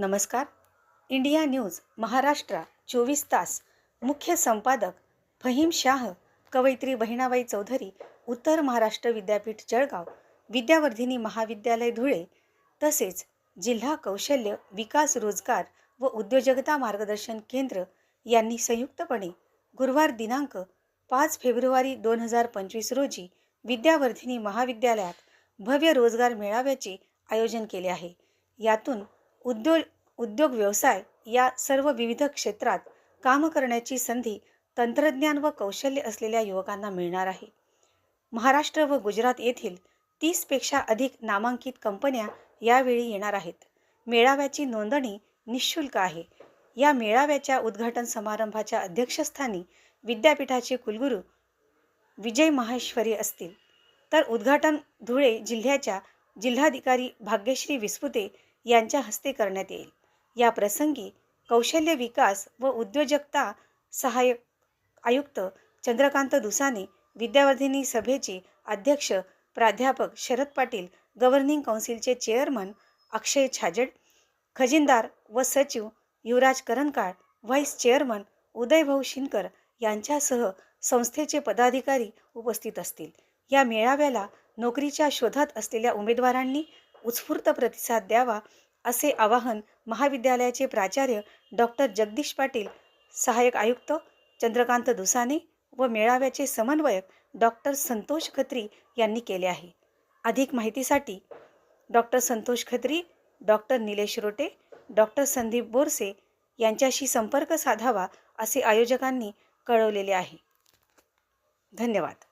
नमस्कार. India news Maharashtra चोवीस तास. मुख्य संपादक फहीम शाह कवयित्री बहिणाबाई चौधरी उत्तर महाराष्ट्र विद्यापीठ जळगाव विद्यावर्धिनी महाविद्यालय धुळे तसेच जिल्हा कौशल्य विकास रोजगार व उद्योजकता मार्गदर्शन केंद्र यांनी संयुक्तपणे गुरुवार दिनांक पाच फेब्रुवारी दोन हजार पंचवीस रोजी विद्यावर्धिनी महाविद्यालयात भव्य रोजगार मेळाव्याचे आयोजन केले आहे. यातून उद्योग उद्योग व्यवसाय या सर्व विविध क्षेत्रात काम करण्याची संधी तंत्रज्ञान व कौशल्य असलेल्या युवकांना मिळणार आहे. महाराष्ट्र व गुजरात येथील तीसपेक्षा अधिक नामांकित कंपन्या यावेळी येणार आहेत. मेळाव्याची नोंदणी निशुल्क आहे. या मेळाव्याच्या उद्घाटन समारंभाच्या अध्यक्षस्थानी विद्यापीठाचे कुलगुरू विजय माहेश्वरी असतील. तर उद्घाटन धुळे जिल्ह्याच्या जिल्हाधिकारी भाग्यश्री विस्पुते यांच्या हस्ते करण्यात येईल. या प्रसंगी कौशल्य विकास व उद्योजकता सहाय्यक आयुक्त चंद्रकांत दुसाने विद्यावर्धिनी सभेचे अध्यक्ष प्राध्यापक शरद पाटील गव्हर्निंग काउन्सिलचे चेअरमन अक्षय छाजड खजिनदार व सचिव युवराज करंकाळ व्हाईस चेअरमन उदयभाऊ शिनकर यांच्यासह संस्थेचे पदाधिकारी उपस्थित असतील. या मेळाव्याला नोकरीच्या शोधात असलेल्या उमेदवारांनी उत्स्फूर्त प्रतिसाद द्यावा असे आवाहन महाविद्यालयाचे प्राचार्य डॉक्टर जगदीश पाटील सहाय्यक आयुक्त चंद्रकांत दुसाने व मेळाव्याचे समन्वयक डॉक्टर संतोष खत्री यांनी केले आहे. अधिक माहितीसाठी doctor Santosh Khatri doctor Nilesh Rote doctor Sandeep Borse यांच्याशी संपर्क साधावा असे आयोजकांनी कळवलेले आहे. धन्यवाद.